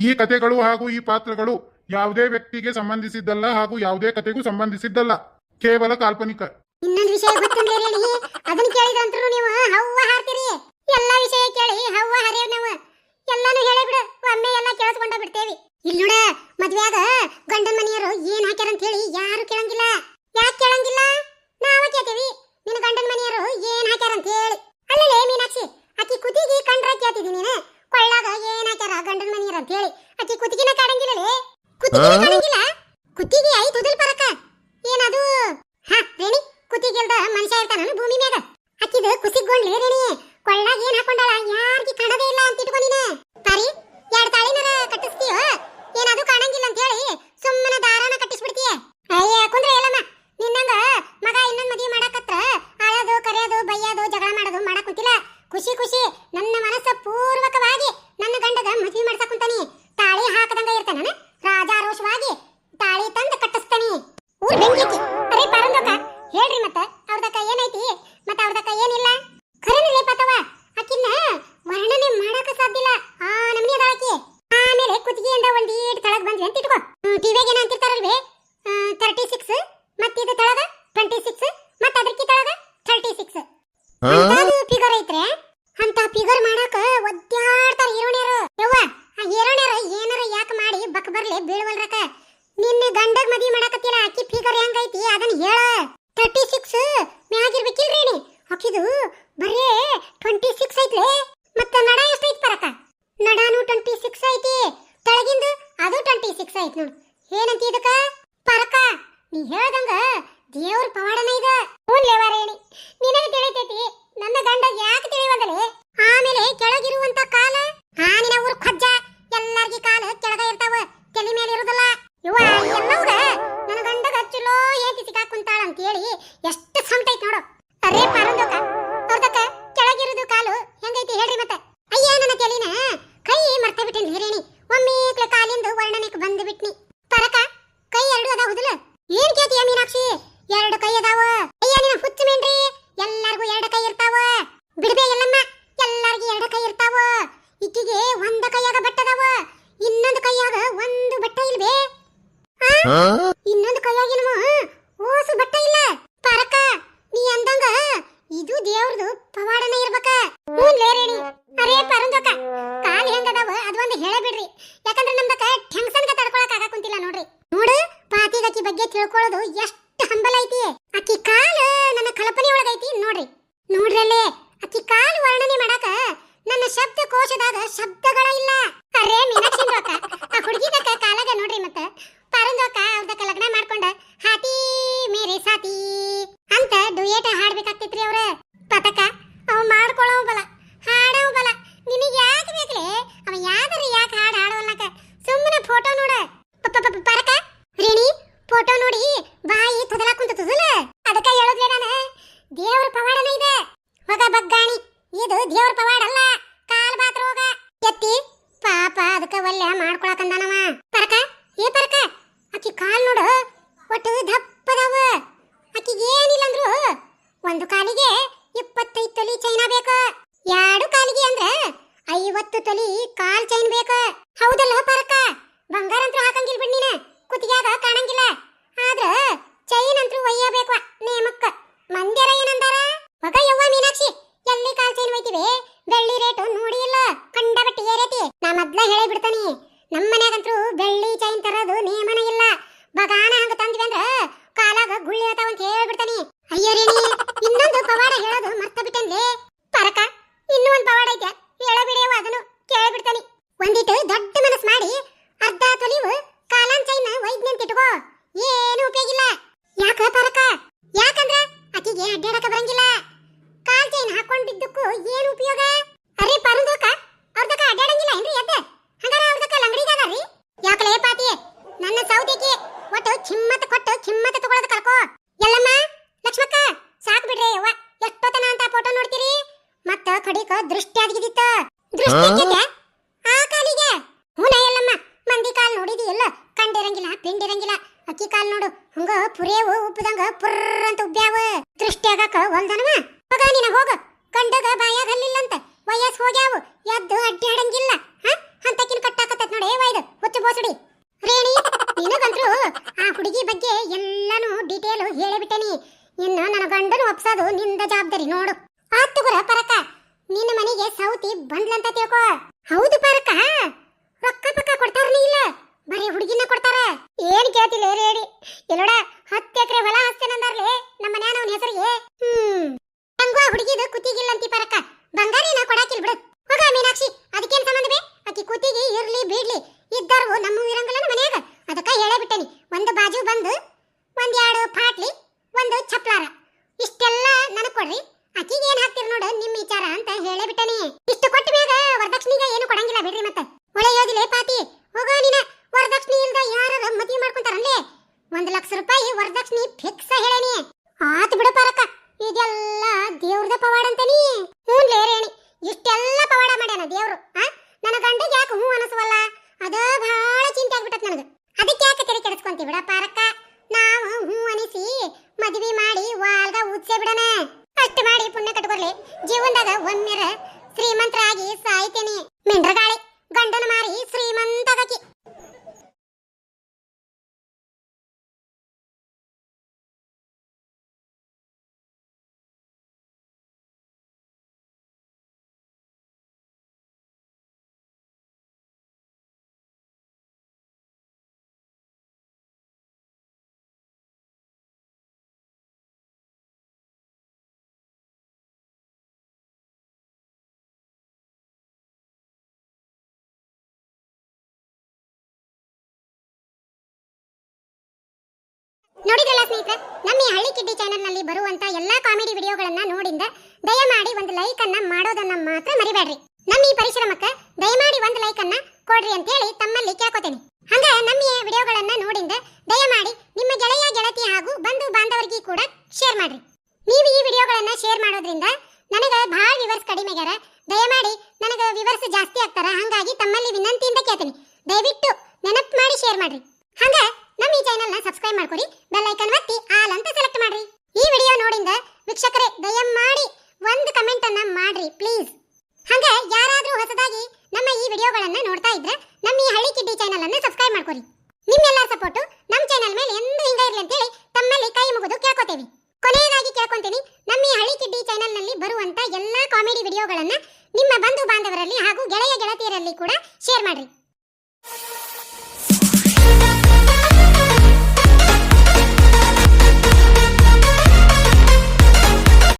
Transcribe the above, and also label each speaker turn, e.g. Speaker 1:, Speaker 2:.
Speaker 1: ಈ ಕಥೆಗಳು ಹಾಗೂ ಈ ಪಾತ್ರಗಳು ಯಾವುದೇ ವ್ಯಕ್ತಿಗೆ ಸಂಬಂಧಿಸಿದ್ದಲ್ಲ ಹಾಗೂ ಯಾವುದೇ ಕಥೆಗೂ ಸಂಬಂಧಿಸಿದ್ದಲ್ಲ. ಕೇವಲ ಕಾಲ್ಪನಿಕ.
Speaker 2: ಇನ್ನೊಂದು ವಿಷಯ ಗೊತ್ತಂದ್ರೆ ಅದನ್ನ ಕೇಳಿದ್ರಂತ್ರು ನೀವು ಹವ್ವ ಹಾರ್ತೀರಿ ಎಲ್ಲಾ ವಿಷಯ ಕೇಳಿ ಹವ್ವ ಹರಿಯವ್ ನಾವು. ಎಲ್ಲಾನು ಹೇಳೇ ಬಿಡು. ಒಮ್ಮೆ ಎಲ್ಲ ಕೇಳಿಸ್ಕೊಂಡ ಬಿಡ್ತೇವಿ. ಇಲ್ಲಿ ನೋಡ, ಮದ್ವೆಯಾಗ ಗಂಡನ ಮನೆಯವರು ಏನ್ ಹಾಕ್ಯಾರ ಅಂತ ಹೇಳಿ ಯಾರು ಕೇಳಂಗಿಲ್ಲ ನಾವ ಕೇಳ್ತೇವಿ ನಿನ್ನ ಗಂಡನ ಮನೆಯವರು ಏನ್ ಹಾಕ್ಯಾರ ಅಂತ ಹೇಳಿ ಅಲ್ಲಲೇ ಮೀನಾಕ್ಷಿ ಆಕಿ ಕುತ್ತಿಗೆ ಕಂಡ್ರ ಕೇಳ್ತಿದಿ ನೀನು ಕೊಳ್ಳಾಗ ಏನ್ ಹಾಕ್ಯಾರ ಗಂಡನ ಮನೆಯವರು ಅಂತ ಹೇಳಿ ಆಕಿ ಕುತ್ತಿಗೆನ ಕಾಡಂಗಿಲ್ಲಲೇ ಕುತ್ತಿಗೆ ಹೇಳ್ರಿ ಮತ್ತ ಅವ್ರದಕ್ಕ ಏನೈತಿ? ಮತ್ತ ಅವ್ರದಕ್ಕ ಏನಿಲ್ಲ? ಖರೇನಲೇ ಪತವ ಆಕಿನ್ನ ವರ್ಣನೆ ಮಾಡಕ ಸಾಧ್ಯ ಇಲ್ಲ. ಆ ನಮ್ನಿ ಅದಾಕಿ ಆಕಿ. ಆಮೇಲೆ ಕುತ್ತಿಗೆಯಿಂದ ಒಂದ್ ಈಟ್ ತಳಗ್ ಬಂದ್ವಿ ಅಂತ ಇಟ್ಕೋ. ಟಿವಿಯಾಗ ಏನ ಅಂತಿರ್ತಾರಲ್ವೇ? ತರ್ಟಿ ಸಿಕ್ಸ್ ಮತ್ತ ಇದು ತಳಗ? ಟ್ವೆಂಟಿ ಸಿಕ್ಸ್ ಮತ್ತ ಅದಕ್ಕೆ ತಳಗ? ಥರ್ಟಿ ಸಿಕ್ಸ್ ಅಂತಾದು ಫಿಗರ್ ಐತ್ರೆ ಅಂತ ಫಿಗರ್ ಮಾಡಾಕ ಒದ್ದಾಡ್ತಾರ ಹೀರೋಣ್ಯರು ಯವ್ವ ಆ ಹೀರೋಣ್ಯರು ಏನಾರ ಯಾಕೆ ಮಾಡಿ ಬಕ್ ಬರ್ಲಿ ಬೀಳ್ವಲ್ರಕ ನಿನ್ನ ಗಂಡಗ್ ಮದ್ವಿ ಮಾಡಕತ್ತಿಲ್ಲ ಆಕಿ ಫಿಗರ್ ಹೆಂಗೈತಿ ಅದನ್ನ ಹೇಳ ತರ್ಟಿ ಸಿಕ್ಸ್ ಮ್ಯಾಗಿರ್ಬೇಕಿಲ್ರಿ ನೀ? ಆಕಿದು ಬರೇ ಟ್ವೆಂಟಿ ಸಿಕ್ಸ್ ಐತ್ಲೆ. ಮತ್ತ ನಡ ಎಷ್ಟೈತ್ ಪರಕ? ನಡಾನು ಟ್ವೆಂಟಿ ಸಿಕ್ಸ್ ಐತಿ. ತಳಗಿಂದು ಅದು ಟ್ವೆಂಟಿ ಸಿಕ್ಸ್ ಐತ್ ನೋಡು. ಏನಂತ ಇದಕ್ಕ? ಪರಕ. ನೀ ಹೇಳ್ದಂಗ ದೇವ್ರ ಪವಾಡನ ಇದ. ಹ್ಞೂ ರೇಣಿ ನಿನಗೆ ತಿಳಿತೈತಿ, ನನ್ನ ಗಂಡ ಯಾಕೆ ತಿಳಿವದಲೆ ಆಮೇಲೆ ಕೆಳಗಿರುವಂತ ಕಾಲ ಆ ನಿನ್ನ ಊರ್ ಖಜ್ಜ. ಎಲ್ಲಾರ್ಗಿ ಕಾಲ ಕೆಳಗ ಇರ್ತಾವ, ತಲೆ ಮೇಲೆ ಇರುದಲ್ಲ. ಇವ ಎಲ್ಲವ್ಗ ಎಷ್ಟು ಸಾತಿ ಅಂತ ಡುಯೇಟ ಹಾಡ್ಬೇಕಾಗ್ತಿತ್ರಿ ಅವ್ರ. ಪತಕ, ಅವ ಮಾಡ್ಕೊಳ್ಳೋ ಬಲ ಹಾಡೋ ಬಲ ನಿನಗೆ ಯಾಕೆ ಬೇಕ್ರಿ ಅವ ಯಾವ್ದಾರ ಯಾಕೆ ಹಾಡು ಹಾಡೋಲ್ಲಕ ಸುಮ್ಮನೆ ಫೋಟೋ ನೋಡ. ಪರಕ. ರೇಣಿ ಫೋಟೋ ನೋಡಿ ಬಾಯಿ ತೊದಲಾಕ್ ಕುಂತದಲ್ಲ ಅದಕ್ಕ ಹೇಳೋದ್ಲೆ ನಾನು. ದೇವ್ರ ಪವಾಡನ ಇದೆ. ಹೋಗ ಬಗ್ಗಾಣಿ. ಇದು ದೇವ್ರ ಪವಾಡ ಅಲ್ಲ ಕಾಲ್ ಬಾತ್ರ ಹೋಗ ಎತ್ತಿ, ಪಾಪ ಅದಕ್ಕ ಒಲ್ಲೆ ಮಾಡ್ಕೊಳಕಂದಾನವ. ಪರಕ, ಏ ಪರಕ ಅಕ್ಕಿ ಕಾಲ್ ನೋಡು. ಒಟ್ಟು ದಪ್ಪದವ ಒಂದು ಕಾಲಿಗೆ ಇಪ್ಪತ್ತೈದು ತೊಲಿ ಚೈನಾ ಬೇಕು. ಎರಡು ಕಾಲಿಗೆ ಅಂದ್ರೆ ಐವತ್ತು ತೊಲಿ ಕಾಲ್ ಚೈನ್ ಬೇಕು. ಹೌದಲ್ಲ ಪರಕ? ಬಂಗಾರ ಅಂತೂ ಹಾಕಂಗಿಲ್ಲ ಬಿಡ್ ನೀನ. ಕುತ್ತಿಗ್ಯಾಗ ಕಾಣಂಗಿಲ್ಲ. ಆದ್ರ ಚೈನ್ ಅಂತೂ ಒಯ್ಯಬೇಕು ನೇಮಕ್ಕ ಮಂದ್ಯರ ಏನಂದಾರ ಮಗ ಯವ್ವ ಮೀನಾಕ್ಷಿ ಎಲ್ಲಿ ಕಾಲ್ ಚೈನ್ ಒಯ್ತಿವೆ ಬೆಳ್ಳಿ ರೇಟು ನೋಡಿ ಇಲ್ಲ ಕಂಡ ಬಟ್ಟಿ ಏರೈತಿ ನಾ ಮೊದ್ಲ ಹೇಳಿ ಬಿಡ್ತಾನಿ ನಮ್ಮ ಮನ್ಯಾಗಂತೂ ಬೆಳ್ಳಿ ಚೈನ್ ತರೋದು ನೇಮನ ಇಲ್ಲ ಬಗಾನ ಹಂಗ ತಂದ್ವಿ ಅಂದ್ರ ಕಾಲಾಗ ಗುಳ್ಳಿ ಆತಾವ ಅಂತ ಹೇಳ್ಬಿಡ್ತಾನಿ ಅಯ್ಯರೇನಿ ಇನ್ನೊಂದು ಪವಾಡ ಹೇಳೋದು ಮರ್ತ ಬಿಟ್ಟನ್ಲೇ ಪರಕ ಇನ್ನೂ ಒಂದು ಪವಾಡ ಐತೆ ಹೇಳಬಿಡಿಯವ ಅದನ್ನು ಕೇಳ್ಬಿಡ್ತಾನಿ ಒಂದಿಟ್ಟು ದೊಡ್ಡ ಮನಸ್ ಮಾಡಿ ಅರ್ಧ ತೊಲಿವು ಕಾಲಾನ್ ಚೈನ್ ವೈದ್ಯ ಅಂತ ಇಟ್ಕೋ ಏನು ಉಪಯೋಗ ಇಲ್ಲ ಯಾಕ ಪರಕ ಯಾಕಂದ್ರ ಆಕಿಗೆ ಅಡ್ಡಾಡಕ ಬರಂಗಿಲ್ಲ. ಕಾಲ್ ಚೈನ್ ಹಾಕೊಂಡಿದ್ದಕ್ಕೂ ಏನು ಉಪಯೋಗ? ಅರೆ ಪರಂದೋಕ ಅವ್ರದಕ್ಕ ಅಡ್ಡಾಡಂಗಿಲ್ಲ ಏನ್ರಿ ಎದ್ದ ಹಂಗಾರ ಅವ್ರದಕ್ಕ ಲಂಗಡಿಗಾದ ರೀ? ಯಾಕಲೇ ಪಾತಿ ನನ್ನ ಸೌದಿಗೆ ಒಟ್ಟು ಚಿಮ್ಮತ್ತ ಕೊಟ್ಟು ಚಿಮ್ಮತ್ತ ತಗೊಳ್ಳೋದು ಕಲ್ಕೋ ಎಲ್ಲಮ್ಮ ಲಕ್ಷ್ಮಕ್ಕ ಸಾಕ್ ಬಿಡ್ರಿ ಅವ್ವ. ಎಷ್ಟೊತ್ತನ ಅಂತ ಫೋಟೋ ನೋಡ್ತೀರಿ? ಮತ್ತ ಕಡಿಕ ದೃಷ್ಟಿ ಆಗಿದಿತ್ತ ದೃಷ್ಟಿ ಆಗ್ತೈತೆ? ಆ ಕಾಲಿಗೆ ಹುನ ಎಲ್ಲಮ್ಮ ಮಂದಿ ಕಾಲ್ ನೋಡಿದಿ ಎಲ್ಲ ಕಂಡಿರಂಗಿಲ್ಲ ಪಿಂಡಿರಂಗಿಲ್ಲ ಅಕ್ಕಿ ಕಾಲ್ ನೋಡು ಹಂಗ ಪುರೇವು ಉಪ್ಪದಂಗ ಪುರ್ರ ಅಂತ ಉಬ್ಬ್ಯಾವ ದೃಷ್ಟಿ ಆಗಾಕ ಹೊಲ್ದನವ ಹೋಗ ನಿನ ಹೋಗ. ಕಂಡಗ ಬಾಯಾಗ ವಯಸ್ ಹೋಗ್ಯಾವು. ಎದ್ದು ಅಡ್ಡಾಡಂಗಿಲ್ಲ ಹ? ಅಂತಕಿನ ಕಟ್ಟಾಕತ್ತೈತ್ ನೋಡಿ ವೈದ್. ಹುಚ್ಚು ಬೋಸಡಿ. ರೇಣಿ, ನಿನಗಂತ್ರು ಆ ಹುಡುಗಿ ಬಗ್ಗೆ ಎಲ್ಲಾನು ಡೀಟೇಲ್ ಹೇಳಿಬಿಟ್ಟೆನಿ. ಇನ್ನ ನನ್ನ ಗಂಡನ ಒಪ್ಸೋದು ನಿಂದ ಜವಾಬ್ದಾರಿ ನೋಡು. ಆತ್ ಗುರ ಪರಕ. ನಿನ್ನ ಮನೆಗೆ ಸೌತಿ ಬಂದ್ಲಂತ ತಿಳ್ಕೊ. ಹೌದು ಪರಕ. ರೊಕ್ಕ ಪಕ್ಕ ಕೊಡ್ತಾರನೇ ಇಲ್ಲ. ಬರೀ ಹುಡುಗಿನ ಕೊಡ್ತಾರ. ಏನ್ ಕೇಳ್ತಿಲ್ಲ ಹೇಳಿ ಎಲ್ಲೋಡ, ಹತ್ತು ಎಕರೆ ಹೊಲ ಹಸ್ತೇನಂದಾರ್ಲಿ ನಮ್ಮ ಮನ್ಯಾನ ಅವನ ಹೆಸರಿಗೆ. ಹ್ಮ್. ಹಂಗೋ ಕುತ್ತಿಗಿಲ್ಲ ಅಂತಿ ಪರಕ. ಬಂಗಾರಿನ ಕೊಡಾಕಿಲ್ ಬಿಡು. ಹೋಗ ಮೀನಾಕ್ಷಿ. ಅದಕ್ಕೇನ್ ಸಂಬಂಧ ಬೇ? ಆಕಿ ಕುತ್ತಿಗೆ ಇರ್ಲಿ ಬಿಡ್ಲಿ. ಇದ್ದಾರು ನಮ್ಮ ಇರಂಗಿಲ್ಲ ಮನ್ಯಾಗ. ಅದಕ್ಕ ಹೇಳೇ ಬಿಟ್ಟೇನಿ. ಒಂದು ಬಾಜು ಬಂದು ಒಂದೆರಡು ಪಾಟ್ಲಿ, ಒಂದು ಚಪ್ಲಾರ ಇಷ್ಟೆಲ್ಲ ನನಗ್ ಕೊಡ್ರಿ ಆಕಿಗೆ ಏನ್ ಹಾಕ್ತಿರ್ ನೋಡು ನಿಮ್ ವಿಚಾರ ಅಂತ ಹೇಳೇ ಬಿಟ್ಟನಿ ಇಷ್ಟು ಕೊಟ್ಟ ಮ್ಯಾಗ ವರದಕ್ಷಿಣಿಗೆ ಏನು ಕೊಡಂಗಿಲ್ಲ ಬಿಡ್ರಿ ಮತ್ತ ಒಳ್ಳೆ ಯೋದಿಲೆ ಪಾತಿ ಹೋಗೋ ನೀನ ವರದಕ್ಷಿಣಿ ಇಲ್ದ ಯಾರ ಮದ್ವೆ ಮಾಡ್ಕೊಂತಾರಲ್ಲೇ ಒಂದ್ ಲಕ್ಷ ರೂಪಾಯಿ ವರದಕ್ಷಿಣಿ ಫಿಕ್ಸ್ ಹೇಳೇನಿ ಆತ್ ಬಿಡು ಪಾರಕ್ಕ ಇದೆಲ್ಲ ದೇವ್ರದ ಪವಾಡ ಅಂತಾನಿ ಹ್ಞೂ ರೇಣಿ ಇಷ್ಟೆಲ್ಲ ಪವಾಡ ಮಾಡ್ಯಾನ ದೇವ್ರು ಆ ನನ್ನ ಗಂಡಗೆ ಯಾಕೆ ಹ್ಞೂ ಅನಸವಲ್ಲ ಅದ ಬಹಳ ಚಿಂತೆ ಆಗ್ಬಿಟ್ಟತ್ ನನಗೆ ಅದಕ್ಕೆ ಯಾಕೆ ತೆರೆ ಕೆಡಿಸ್ಕೊಂತಿ ಬಿಡ ಪಾರಕ್ಕ ನಾವು ಹ್ಞೂ ಅನಿಸಿ ಮದ್ವಿ ಮಾಡಿ ವಾಲ್ಗ ಉದ್ಸೆ ಬಿಡಣ ಅಷ್ಟು ಮಾಡಿ ಪುಣ್ಯ ಕಟ್ಕೊರ್ಲಿ ಜೀವನದಾಗ ಒಮ್ಮೆರ ಶ್ರೀಮಂತರಾಗಿ ಸಾಯ್ತೇನಿ. ಮಿಂಡ್ರಗಾಳಿ ಗಂಡನ ಮಾರಿ ಶ್ರೀಮಂತಗಾಕಿ. ನೋಡಿದ್ರಲ್ಲ ಸ್ನೇಹಿತರೆ, ನಮ್ಮ ಈ ಹಳ್ಳಿ ಕಿಡ್ಡಿ ಚಾನೆಲ್ನಲ್ಲಿ ಬರುವಂತ ಎಲ್ಲಾ ಕಾಮಿಡಿ ವಿಡಿಯೋಗಳನ್ನ ನೋಡಿಂದ ದಯಮಾಡಿ ಒಂದು ಲೈಕ್ ಅನ್ನ ಮಾಡೋದನ್ನ ಮಾತ್ರ ಮರಿಬೇಡ್ರಿ. ನಮ್ಮ ಈ ಪರಿಶ್ರಮಕ್ಕೆ ದಯಮಾಡಿ ಒಂದು ಲೈಕ್ ಅನ್ನ ಕೊಡ್ರಿ ಅಂತ ಹೇಳಿ ತಮ್ಮಲ್ಲಿ ಕೇಳ್ಕೊತೇನೆ. ಹಂಗ ನಮ್ಮ ಈ ವಿಡಿಯೋಗಳನ್ನ ನೋಡಿಂದ ದಯಮಾಡಿ ನಿಮ್ಮ ಗೆಳೆಯ ಗೆಳತಿ ಹಾಗೂ ಬಂಧು ಬಾಂಧವರಿಗೆ ಕೂಡ ಶೇರ್ ಮಾಡ್ರಿ. ನೀವು ಈ ವಿಡಿಯೋಗಳನ್ನ ಶೇರ್ ಮಾಡಿ ಒಂದು ಕಮೆಂಟ್ ಅನ್ನ ಮಾಡ್ರಿ ಪ್ಲೀಸ್ ಹಾಗೆ ಯಾರಾದರೂ ಹೊಸದಾಗಿ ನಮ್ಮ ಈ ವಿಡಿಯೋಗಳನ್ನ ನೋಡ್ತಾ ಇದ್ರೆ ನಮ್ಮ ಈ ಹಳ್ಳಿ ಕಿಡ್ಡಿ ಚಾನೆಲ್ ಅನ್ನು ಸಬ್ಸ್ಕ್ರೈಬ್ ಮಾಡ್ಕೊರಿ. ನಿಮ್ಮೆಲ್ಲರ ಸಪೋರ್ಟ್ ನಮ್ಮ ಚಾನೆಲ್ ಮೇಲೆ ಎಂದು ಹಿಂಗ ಇರಲಿ ಅಂತೇಳಿ ತಮ್ಮಲ್ಲಿ ಕೈ ಮುಗಿದು ಕೇಳ್ಕೊತೇವಿ. ಕೊನೆಯದಾಗಿ ಕೇಳ್ಕೊಂತೀನಿ, ನಮ್ಮ ಈ ಹಳ್ಳಿ ಕಿಡ್ಡಿ ಚಾನೆಲ್ನಲ್ಲಿ ಬರುವಂತ ಎಲ್ಲಾ ಕಾಮಿಡಿ ವಿಡಿಯೋಗಳನ್ನ ನಿಮ್ಮ ಬಂಧು ಬಾಂಧವರಲ್ಲಿ ಹಾಗೂ ಗೆಳೆಯ ಗೆಳತಿಯರಲ್ಲಿ ಕೂಡ ಶೇರ್ ಮಾಡ್ರಿ.